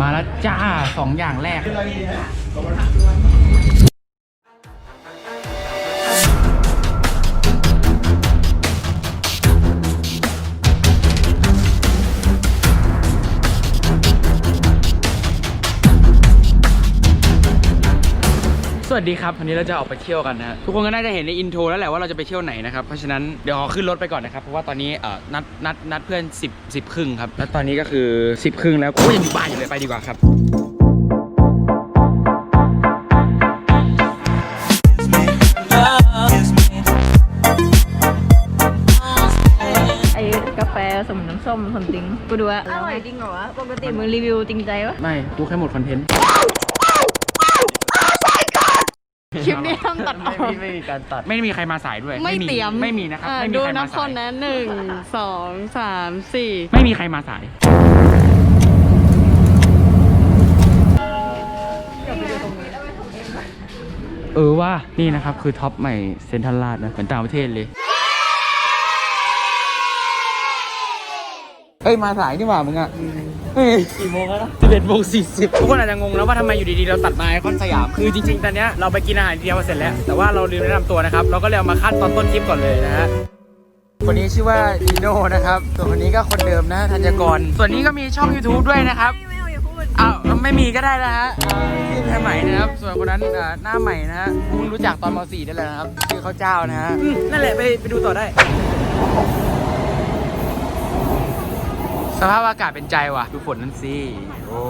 มาแล้วจ้าสองอย่างแรก วัสดีครับวันนี้เราจะออกไปเที่ยวกันนะฮะทุกคนก็น่าจะเห็นในอินโทรแล้วแหละว่าเราจะไปเที่ยวไหนนะครับเพราะฉะนั้นเดี๋ยวขอขึ้นรถไปก่อนนะครับเพราะว่าตอนนี้เอ่อนัดนัดนัดเพื่อน 10 10ครึ่งครับแล้วตอนนี้ก็คือ 10 ครึ่งแล้วก็ยังอยู่บ้านอยู่เลยไปดีกว่าครับ ไอ้กาแฟสมน้ำส้มสมติงกูดูว่าอร่อยจริงเหรอวะปกติมึงรีวิวจริงใจวะไม่กูแค่หมดคอนเทนต์ คลิปนี้ทำตัดออกไม่ไม่มีการตัด ไม่มีใครมาสายด้วยไม่เตรียมไม่มีนะครับอ่าไม่มีดูใครมานับคสานยนะหนึ่งสองสามสี่ไม่มีใครมาสาย เออว่านี่นะครับคือท็อปใหม่เซนทรัลลาดนะเหมือนต่างประเทศเลยเฮ้ยมาสายนี่หว่ามึงอะเฮ้ย กี่โมงแล้วนะสิบเอ็ดโมงสี่สิบทุกคนอาจจะงงแล้วว่าทำไมอยู่ดีๆ เราตัดมาไอคอนสยาม คือจริงๆ ตอนเนี้ยเราไปกินอาหารอินเดียมาเสร็จแล้ว แต่ว่าเราลืมแนะนำตัวนะครับ เราก็เลยเอามาคัดตอนต้นคลิปก่อนเลยนะฮะ คนนี้ชื่อว่าจีโน่นะครับ ส่วนคนนี้ก็คนเดิมนะธัญกร ส่วนนี้ก็มีช่อง YouTube ด้วยนะครับ ไม่เอาอย่าพูดอ้าวไม่มีก็ได้นะฮะชื่อแพรใหม่นะครับ ส่วนคนนั้นอ่าหน้าใหม่นะฮะเพิ่งรู้จักตอนม .4 ได้เลยนะครับ ชื่อข้าวเจ้านะฮะ อืมนั่นแหละไปไปดูต่อได้ สภาพอากาศเป็นใจว่ะ ดูฝนนั่นสิ โอ้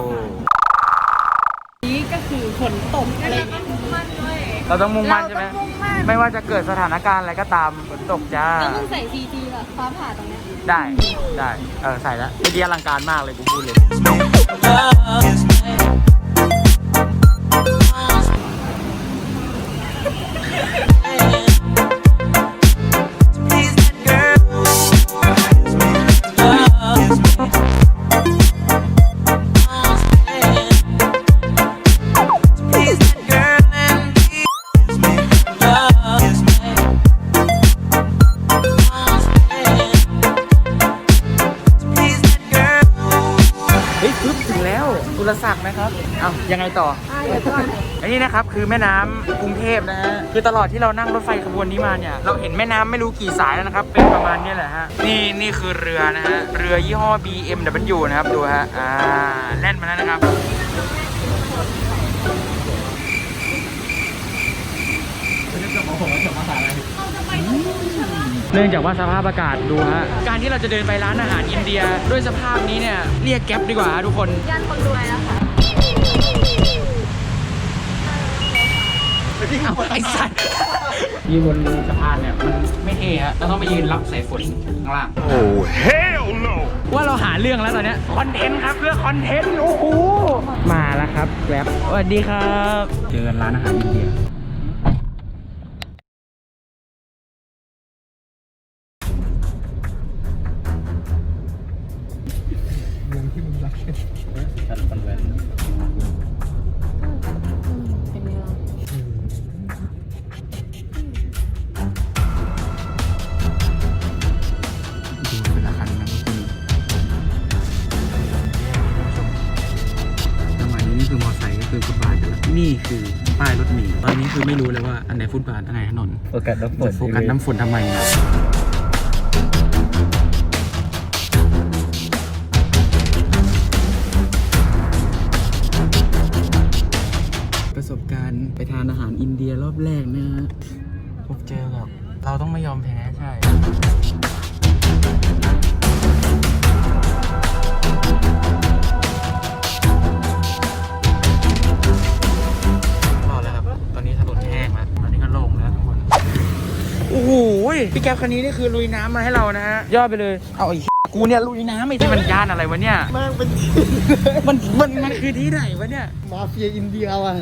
นี่ก็คือฝนตกอะไรมันด้วยเราต้องมุ่งมั่นใช่ไหม เราต้องมุ่งมั่น ไม่ว่าจะเกิดสถานการณ์อะไรก็ตามฝนตกจ้า แล้วมึงใส่ซีจีแบบฟ้าผ่าตรงเนี้ยได้ ได้ เออ ใส่แล้วไม่ดีอลังการมากเลยกูพูดเลยเยังไงต่ออันนี้นะครับคือแม่น้ำกรุงเทพนะฮะคือตลอดที่เรานั่งรถไฟขบวนนี้มาเนี่ยเราเห็นแม่น้ำไม่รู้กี่สายแล้วนะครับ เป็นประมาณเนี้แหละฮะนี่นี่คือเรือนะฮะเรือยี่ห้อ BMW นะครับดูฮะอ่าแล่นมาแล้วนะครับ เนื่องจากว่าสภาพอากาศดูฮะ การที่เราจะเดินไปร้านอาหารอินเดียด้วยสภาพนี้เนี่ย เรียกแก๊ปดีกว่าฮะทุกคน ย่านคนรวยแล้วค่ะ เอาไอ้สัตว์ยืนบนสะพานเนี่ยมันไม่เท่ฮะเราต้องไปยืนรับสายฝนข้างล่าง โอ้ hell no ว่าเราหาเรื่องแล้วตอนเนี้ยคอนเทนต์ครับเพื่อคอนเทนต์โอ้โหมาแล้วครับแกร็บสวัสดีครับ เจอกันร้านอาหารอินเดีย นแล้วนี่คือป้ายรถเมล์ตอนนี้คือไม่รู้เลยว่าอันไหนฟุตบาทอันไหนถนนโอกาสน้ำฝนจะโฟกัสน้ำฝนทำไมเนี่ยประ พี่แก๊ปคันนี้นี่คือลุยน้ำมาให้เรานะฮะ ยอดไปเลย เอาไอ้กูเนี่ยลุยน้ำไอ้ที่มันย่านอะไรวะเนี่ยมากเป็นมันมันมันคือที่ไหนวะเนี่ย มาเฟียอินเดียว่ะ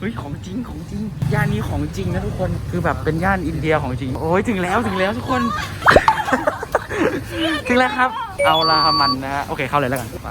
เฮ้ยของจริงของจริง ย่านนี้ของจริงนะทุกคน คือแบบเป็นย่านอินเดียของจริง โอ้ยถึงแล้วถึงแล้วทุกคน ถึงแล้วครับ เอาละมันนะฮะ โอเคเข้าเลยแล้วกัน ไป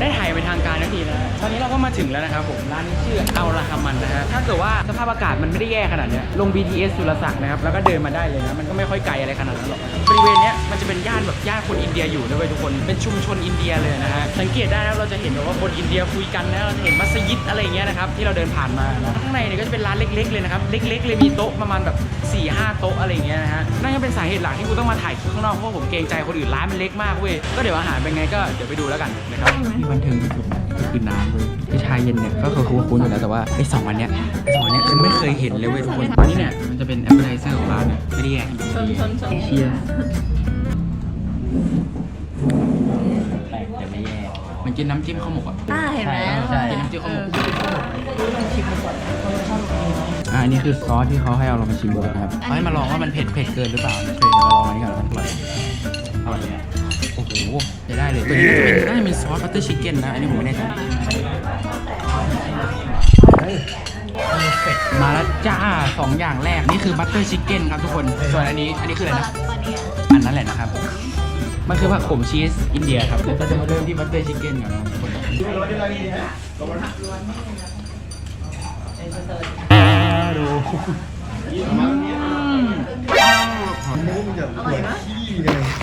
ได้ถ่ายเป็นทางการนาทีแล้วใช่ ตอนนี้เราก็มาถึงแล้วนะครับผมร้านนี้ชื่อเอาละคามันนะฮะถ้าเกิดว่าสภาพอากาศมันไม่ได้แย่ขนาดเนี้ยลง BTS สุรศักดิ์นะครับแล้วก็เดินมาได้เลยนะมันก็ไม่ค่อยไกลอะไรขนาดนั้นหรอกบริเวณเนี้ยมันจะเป็นย่านแบบย่านคนอินเดียอยู่นะเว้ยทุกคนเป็นชุมชนอินเดียเลยนะฮะสังเกตได้นะเราจะเห็นแบบว่าคนอินเดียคุยกันนะเราจะเห็นมัสยิดอะไรเงี้ยนะครับที่เราเดินผ่านมานะข้างในเนี่ยก็จะเป็นร้านเล็ก ๆ เลยนะครับเล็ก ๆ เลยมีโต๊ะประมาณแบบ4ี่ห้าโต๊ะอะไรเงี้ยนะฮะนั่นก็เป็นสาเหตุหลักที่กูต้องมาถ่ายคลิปข้างนอกเพราะผมเกรงใจคนอื่นร้านมันเล็กมากเว้ยก็เดี๋ยวอาหารเป็นไงก็เดี๋ยวไปดูแล้วกันนะครับบันเทิงสุด คือน้ำเว้ยที่ชาเย็นเนี่ยก็คือคุ้นๆอยู่แล้วแต่ว่าไอ้สองอันเนี้ยไอ้สองอันเนี้ยคือไม่เคยเห็นเลยเว้ยทุกคนอันนี้เนี่ยมันจะเป็นแอปเปิลไทเซอร์ของร้านเนี่ยไม่ได้แยกชนชนชนเชียร์แปลกแต่ไม่แย่มันกินน้ำจิ้มข้าวหมกอะอ่าเห็นไหมใช่กินน้ำจิ้มข้าวหมกอ่าอันนี้คือซอสที่เขาให้เอาเรามาชิมดูนะครับเขาให้มาลองว่ามันเผ็ดเผ็ดเกินหรือเปล่าโอเคเดี๋ยวเราลองอันนี้ก่อนมันอร่อยอร่อยเนี่ย โอ้โหจะได้เลยตัวนี้น่าจะเป็นน่าจะเป็นซอสบัตเตอร์ชิคเก้นนะ อันนี้ผมไม่แน่ใจมาแล้วจ้าสองอย่างแรก นี่คือบัตเตอร์ชิคเก้นครับทุกคน ส่วนอันนี้ อันนี้คืออะไรนะ อันนั้นแหละนะครับ มันคือผักขมชีสอินเดียครับเดี๋ยวเราจะมาเริ่มที่บัตเตอร์ชิคเก้นก่อนนะครับทุกคนดู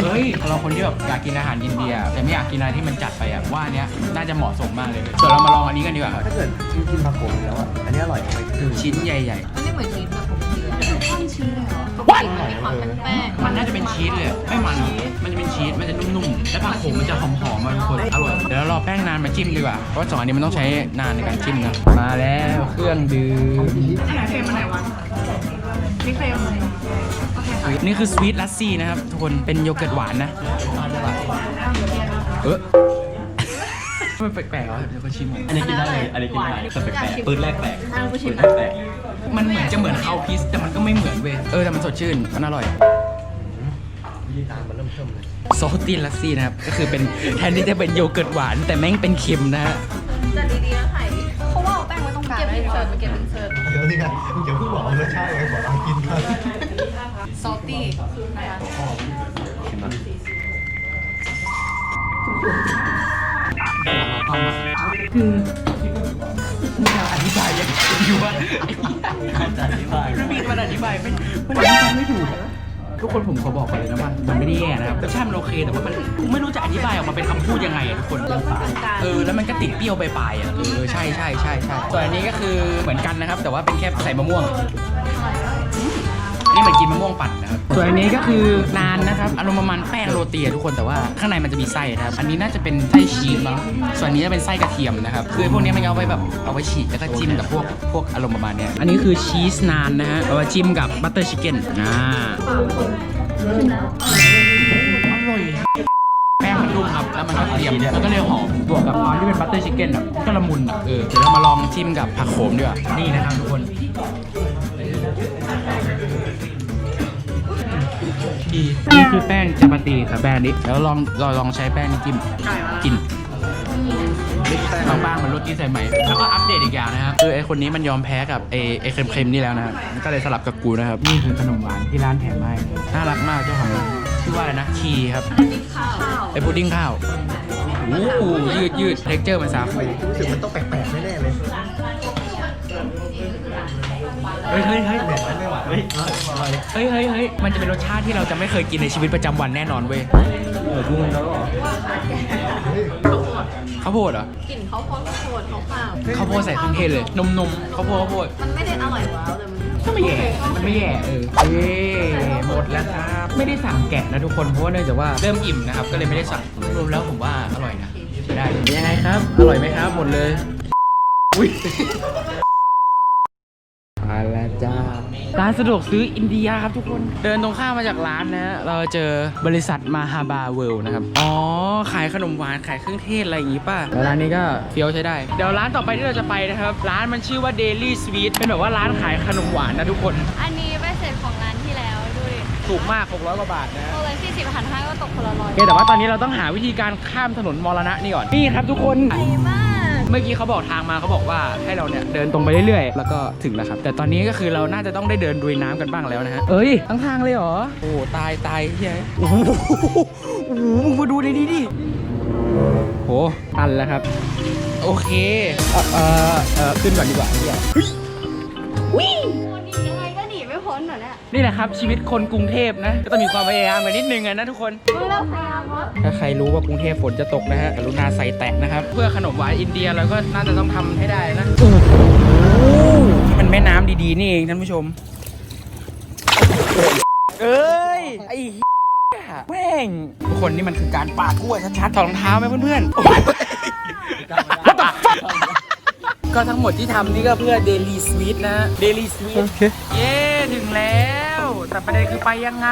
เฮ้ยเราคนที่แบบอยากกินอาหารอินเดีย แต่ไม่อยากกินอะไรที่มันจัดไปอะว่าอันเนี้ยน่าจะเหมาะสมมากเลยส่วนเรามาลองอันนี้กันดีกว่าครับถ้าเกิดกินกินผักโขมแล้วอะ อันนี้อร่อยไหมชิ้นใหญ่มันไม่เหมือนชีสแบบปกติอะท่อนชีสเลยเหรอปกติมันมีความเป็นแป้งๆมันน่าจะเป็นชีสเลยอะไม่มัน มันจะเป็นชีส มันจะนุ่มๆ และผักขมมันจะหอมๆมาทุกคน อร่อย เดี๋ยวเรารอแป้งนานมาจิ้มดีกว่า เพราะว่าสองอันนี้มันต้องใช้นานในการจิ้มนะ มาแล้วเครื่องดื่มนี่เค็มนี่ คือสวีทลัสซี่นะครับ ทุกคนเป็นโยเกิร์ตหวานนะ เออ มันแปลกๆเหรอเดี๋ยวก็ชิมก่อนอันนี้กินได้เลยอันนี้กินได้แต่แปลกๆปืนแรกแปลกอะกูชิปืมนนะแรกแปลกมันเหมือนจะเหมือนข้าวพิสแต่มันก็ไม่เหมือนเว้ยเออแต่มันสดชื่นมันอร่อยวิธีการมันเริ่มเทิมเลยโซตินลัสซี่นะครับ ก็คือเป็นแทนที่จะเป็นโยเกิร์ตหวาน แต่แม่งเป็นเค็มนะฮะ จัดดีๆนะไข่เพราะว่า เอาแป้งไว้ตรงกลางเก็บอินเสิร์ตเก็บอินเสิร์ตเดี๋ยวนี่ไงมึงอย่าเพิ่งบอกรสชาติเลยบอกเอากินก่อนซอลตี้นะคะอธิบายยังอยู่ว่าจะอธิบายมันมีมันอธิบายไม่มันอธิบายไม่ถูกอะ ทุกคนผมขอบอกก่อนเลยนะว่ามันไม่ได้แย่นะครับรสชาติมันโอเคแต่ว่ามันไม่รู้จะอธิบายออกมาเป็นคำพูดยังไงอะทุกคนรสมันกลางๆเออแล้วมันก็ติดเปรี้ยวปลายๆอะเออใช่ใช่ใช่ใช่ส่วนอันนี้ก็คือเหมือนกันนะครับ แต่ว่าเป็นแค่ใส่มะม่วงอั นนี่เหมือนกินมะม่วงปั่นนะครับ ส่วนอันนี้ก็คือนานนะครับอารมณ์ประมาณแป้งโรตีอะทุกคนแต่ว่าข้างในมันจะมีไส้นะครับ อันนี้น่าจะเป็นไส้ชีสมั้งส่วนอันนี้จะเป็นไส้กระเทียมนะครับ คือพวกนี้มันเอาไว้แบบเอาไว้ฉีกแล้วก็จิ้มกับพวกพวกอารมณ์ประมาณเนี้ย อันนี้คือชีสนานนะฮะเอาไว้จิ้มกับบัตเตอร์ชิคเก้นอ่าอร่อยแป้งมันนุ่มครับ แล้วมันก็เตรียมแล้วก็เลยหอมบวกกับความที่เป็นบัตเตอร์ชิคเก้นอะก็ละมุนอะเออเดี๋ยวเรามาลองจิ้มกับผักโขมดีกว่านี่นะครับทุกคน นี่คือแป้งจาปาตีครับแป้งนี้แล้วลองเราลองใช้แป้งนี้จิ้มกินบางๆเหมือนโรตีสายไหมแล้วก็อัปเดตอีกอย่างนะครับคือไอคนนี้มันยอมแพ้กับไอไอเค็มๆนี่แล้วนะครับก็เลยสลับกับกูนะครับนี่คือขนมหวานที่ร้านแถมให้น่ารักมากเจ้าของร้านชื่อว่าอะไรนะคีครับข้าวไอพุดดิ้งข้าวโอ้โหยืดยืดเท็กเจอร์มันสาคูรู้สึกมันต้องแปลก เฮ้ยเฮ้ยเฮ้ยแบบนั้นไม่ไหวเฮ้ยอร่อยเฮ้ยเฮ้ยเฮ้ยมันจะเป็นรสชาติที่เราจะไม่เคยกินในชีวิตประจำวันแน่นอนเว้ยเออดูมันแล้วเหรอข้าวโพดเหรอกลิ่นข้าวโพดข้าวโพดข้าวเปล่าข้าวโพดใส่เครื่องเทศเลย นมนมข้าวโพดข้าวโพดมันไม่ได้อร่อยว้าวแต่มันก็ไม่แย่มันไม่แย่เออเอ้หมดแล้วครับไม่ได้สั่งแกะนะทุกคนเพราะว่าเนื่องจากว่าเริ่มอิ่มนะครับก็เลยไม่ได้สั่งรวมแล้วผมว่าอร่อยนะใช้ได้เลยเป็นยังไงครับ อร่อยไหมครับหมดเลยอุ้ยมา แล้วจ้า ร้านสะดวกซื้ออินเดียครับทุกคน เดินตรงข้ามมาจากร้านนะฮะเราเจอบริษัทมาฮาบาเวิลด์นะครับ อ๋อ ขายขนมหวาน ขายเครื่องเทศอะไรอย่างงี้ป่ะแล้วร้านนี้ก็เฟี้ยวใช้ได้ เดี๋ยวร้านต่อไปที่เราจะไปนะครับ ร้านมันชื่อว่า Daily Sweet เป็นแบบว่าร้านขายขนมหวานนะทุกคน อันนี้ใบเสร็จของร้านที่แล้วดูดิถูกมาก600กว่าบาทนะ โลละสี่สิบหันห้าก็ตกคนละร้อยโอเคแต่ว่าตอนนี้เราต้องหาวิธีการข้ามถนนมรณะนี่ก่อน นี่ครับทุกคน ดีมาก เมื่อกี้เขาบอกทางมาเขาบอกว่าให้เราเนี่ยเดินตรงไปเรื่อยๆ แล้วก็ถึงแล้วครับ แต่ตอนนี้ก็คือเราน่าจะต้องได้เดินดุยน้ำกันบ้างแล้วนะฮะเอ้ยทั้งทางเลยเหรอโอ้ตายตายเฮ้ยโอ้โหโอ้โหมึงมาดูในนี้ดิโหตันแล้วครับ โอเค เออเออเออขึ้นก่อนดีกว่าเฮียยังไงก็หนีไม่พ้ นเหรอเนี่ยนี่แหละครับชีวิตคนกรุงเทพนะ ก็ต้องมีความพยายามกันนิดนึงอะนะทุกคนมึงเริ่มพยายามวะถ้าใครรู้ว่ากรุงเทพฝนจะตกนะฮะกรุณาใส่แตะนะครับ เพื่อขนมหวานอินเดียเราก็น่าจะต้องทำให้ได้นะโอ้โหที่มันแม่น้ำดีๆ นี่เองท่านผู้ชม เอ้ย ไอ้เหี้ยแม่งทุกคนนี่มันคือการปาดกล้วยชัดๆถอดรองเท้าไหมเพื่อนๆ What the fuck ก็ทั้งหมดที่ทำนี่ก็เพื่อ Daily Sweet นะ Daily Sweet เย้ ถึงแล้ว แต่ประเด็นคือไปยังไง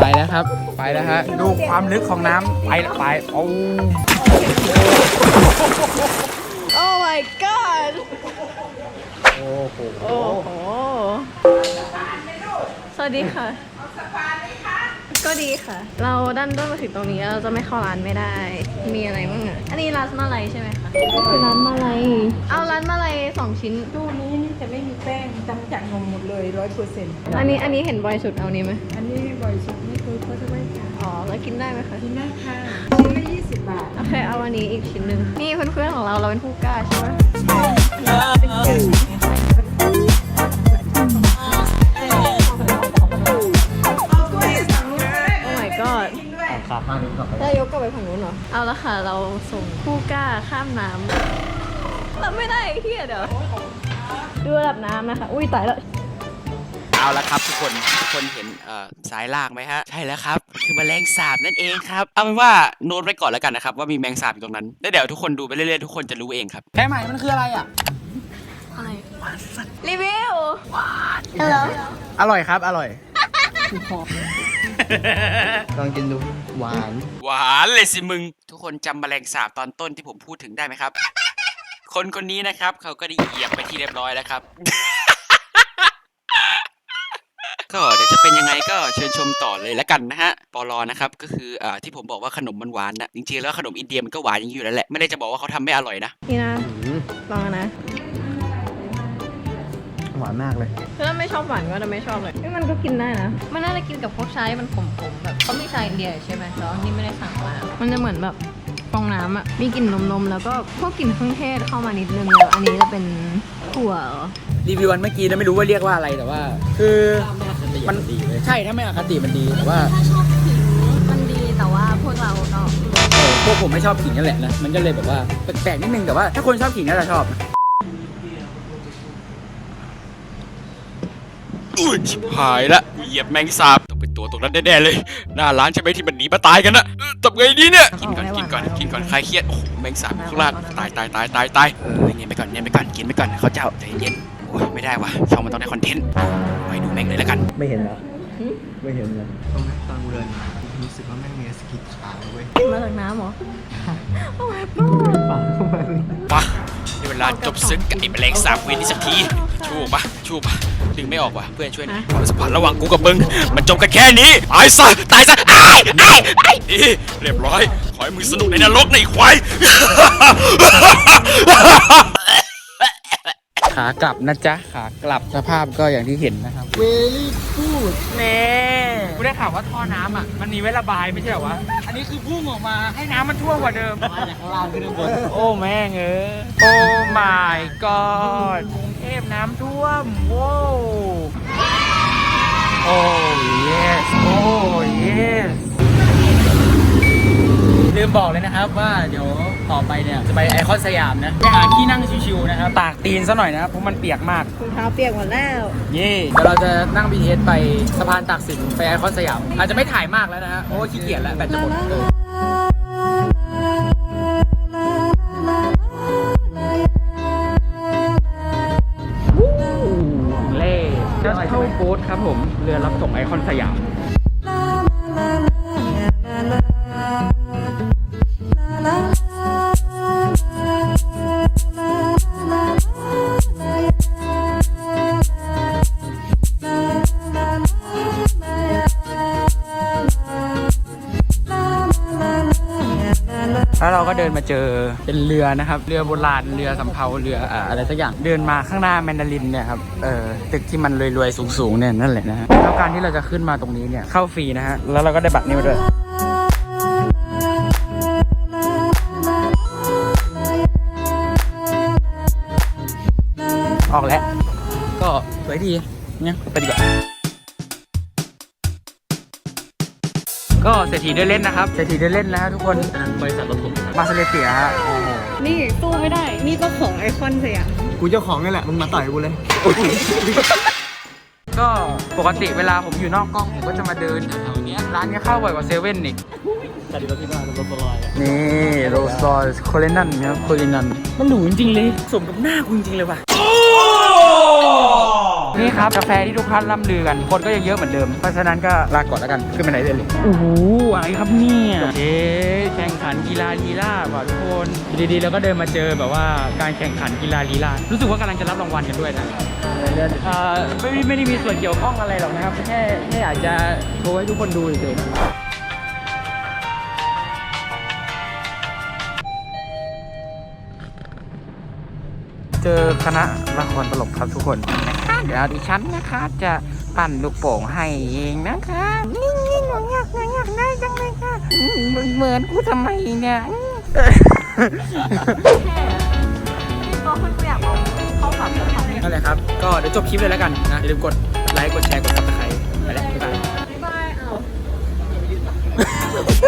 ไปแล้วครับ ไปแล้วฮะ ดูความลึกของน้ำไปละไปโอ้โอ้ my god โอ้โหโอ้โห สวัสดีค่ะ ก็ดีค่ะ เราดันด้นมาถึงตรงนี้แล้วเราจะไม่เข้าร้านไม่ได้ มีอะไรบ้างอะ อันนี้ร้านมาลัยใช่ไหมคะคือร้านมาลัยเอาร้านมาลัยสองชิ้น ตู้นี้นี่จะไม่มีแป้งทำจากนมหมดเลยร้อยเปอร์เซ็นต์อันนี้อันนี้เห็นบ่อยสุดเอานี้ไหมอันนี้บ่อยสุดนี่คือเขาจะไม่ขายอ๋อแล้วกินได้ไหมคะกินได้ค่ะชิ้นละยี่สิบบาทโอเคเอาอันนี้อีกชิ้นหนึ่งนี่เพื่อนๆของเราเราเป็นผู้กล้าใช่ไหม ขาข้างนี้ก่อนได้ยกกลับไปฝั่งนู้นเหรอ เอาละค่ะ เราส่งผู้กล้าข้ามน้ำรับไม่ได้เฮียเดี๋ยว ดูระดับน้ำนะคะ อุ้ยตายแล้ว เอาละครับทุกคนทุกคนเห็นเอ่อสายลากไหมฮะ ใช่แล้วครับ คือแมลงสาบนั่นเองครับ เอาเป็นว่าโน้ตไว้ก่อนแล้วกันนะครับ ว่ามีแมงสาบอยู่ตรงนั้นแล้วเดี๋ยวทุกคนดูไปเรื่อยๆทุกคนจะรู้เองครับแค่ใหม่มันคืออะไรอะรีวิวฮัลโหลอร่อยครับ อร่อย ลองกินดู หวาน หวานเลยสิมึง ทุกคนจำแมลงสาบตอนต้นที่ผมพูดถึงได้ไหมครับ คนคนนี้นะครับ เขาก็ได้เหยียบไปที่เรียบร้อยแล้วครับ ก็เดี๋ยวจะเป็นยังไงก็เชิญชมต่อเลยแล้วกันนะฮะปอลอนะครับก็คืออ่าที่ผมบอกว่าขนมมันหวานนะจริงๆแล้วขนมอินเดียมันก็หวานอย่างนี้อยู่แล้วแหละไม่ได้จะบอกว่าเขาทำไม่อร่อยนะ นี่นะ ลองนะ หวานมากเลยถ้าไม่ชอบหวานก็จะไม่ชอบเลยเอ้ยมันก็กินได้นะ มันน่าจะกินกับพวกชาที่มันขมๆแบบเขามีชาอินเดียใช่ไหมแล้วอันนี่ไม่ได้สั่งมา มันจะเหมือนแบบฟองน้ำอะ มีกลิ่นนมๆ แล้วก็พวกกลิ่นเครื่องเทศเข้ามานิดนึงแล้วอันนี้จะเป็นถั่วเหรอรีวิววันเมื่อกี้นะไม่รู้ว่าเรียกว่าอะไรแต่ว่า คือมันใช่ถ้าไม่อคติมันดีแต่ว่าถ้าชอบขิงมันดีแต่ว่าพวกเราก็เออพวกผมไม่ชอบขิงนั่นแหละนะมันก็เลยแบบว่าแปลกๆนิดนึงแต่ว่าถ้าคนชอบขิงน่าจะชอบนะ อุ้ยชิบหายละเหยียบแมงสาบต้องเป็นตัวตรงนั้นแน่ๆเลย หน้าร้านใช่ไหมที่มันหนีมาตายกันนะเออทำไงดีเนี่ยกินก่อนกินก่อนกินก่อนคลายเครียดโอ้โหแมงสาบอยู่ข้างล่างตายตายตายตายตายเออเงียบไปก่อนเงียบไปก่อนกินไปก่อนเขาเจ้าใจเย็นโอ้ยไม่ได้ว่ะช่องมันต้องได้คอนเทนต์ไปดูแม่งเลยแล้วกันไม่เห็นเหรอไม่เห็นเลยตรงนั้นตอนกูเดินมารู้สึกว่าแม่งมีสกิดขาเว้ยมาจากน้ำเหรอโอ้ my ปากเข้ามาเลยปะได้ เวลาจบศึกกับไอ้แมลงสาบเวรนี่สักทีชูปะชูปะดึงไม่ออกว่ะเพื่อนช่วยหน่อยความสัมพันธ์ระหว่างกูกับมึงมันจบกันแค่นี้ตายซะตายซะไอ้ไอ้ไอ้ดีเรียบร้อยขอให้มึงสนุกในนรกในควายขากลับนะจ๊ะ ขากลับสภาพก็อย่างที่เห็นนะครับ เวลี่ฟูดเน่กูได้ข่าวว่าท่อน้ำอะ มันมีไว้ระบายไม่ใช่เหรอวะ อันนี้คือพุ่งออกมาให้น้ำมันท่วมกว่าเดิม มาจากข้างล่างขึ้นข้างบนโอ้แม่งเอ้ยโอ้ my god กรุงเทพน้ำท่วมโว้วโอ้ yes โอ้ yes ลืมบอกเลยนะครับว่าเดี๋ยว ต่อไปเนี่ยจะไปไอคอนสยามนะไปหาที่นั่งชิวๆนะครับตากตีนซะหน่อยนะครับเพราะมันเปียกมากรองเท้าเปียกหมดแล้วเย่เดี๋ยวเราจะนั่ง BTS ไปสะพานตากสินไปไอคอนสยามอาจจะไม่ถ่ายมากแล้วนะฮะเพราะว่าขี้เกียจแล้วแบตจะหมด นมาเจอเป็นเรือนะครับเรือโบราณเรือสำเภาเรืออะไรสักอย่างเดินมาข้างหน้าแมนดารินเนี่ยครับเออตึกที่มันรวยๆสูงๆเนี่ยนั่นแหละนะะแล้วการที่เราจะขึ้นมาตรงนี้เนี่ยเข้าฟรีนะฮะแล้วเราก็ได้บัตรนี้มาด้วยออกแล้ว ก็สวยดีเนี่ยไปดีกว่า ก็เศรษฐีเดินเล่นนะครับ เศรษฐีเดินเล่นนะฮะทุกคนบริษัทรถผมมาสเลเตียฮะนี่สู้ไม่ได้ นี่เจ้าของไอคอนสยามกูเจ้าของนี่แหละ มึงมาต่อยกูเลย ก็ปกติเวลาผมอยู่นอกกล้องผมก็จะมาเดินแถวๆเนี้ยร้านเนี้ยเข้าบ่อยกว่าเซเว่นอีกแต่ดีรถที่บ้านรถบลอยอะนี่โรสซอยโคเลนันครับโคเลนันมันหรูจริงๆเลย สมกับหน้าคุณจริงๆเลยว่ะ นี่ครับกาแฟที่ทุกท่านล่ำลือกันคนก็ยังเยอะเหมือนเดิม เพราะฉะนั้นก็ลาก่อนแล้วกันขึ้นไปไหนเดินเลยโอ้โหอะไรครับเนี่ยเอ๊ะแข่งขันกีฬาลีลาว่ะทุกคนอยู่ดีๆแล้วก็เดินมาเจอแบบว่าการแข่งขันกีฬาลีลารู้สึกว่ากำลังจะรับรางวัลกันด้วยนะเอ่อไม่ได้ไม่ได้มีส่วนเกี่ยวข้องอะไรหรอกนะครับแค่แค่อยากจะโชว์ให้ทุกคนดูเฉยๆ จอคณะละครตลกครับทุกคนนะคะเดี๋ยวดิฉันนะคะ จะปั่นลูกโป่งให้เองนะคะนี่นี่หนูอยากหนูอยากได้จังเลยค่ะอืมมึงเหมือนกูทำไมเนี่ยอืมตัวคนกูอยากเอาเข้ากับเขาเนี่ยนั่นแหละครับ ก็เดี๋ยวจบคลิปเลยแล้วกันนะอย่าลืมกดไลค์กดแชร์กดซับสไครต์ไปแล้วบ๊ายบาย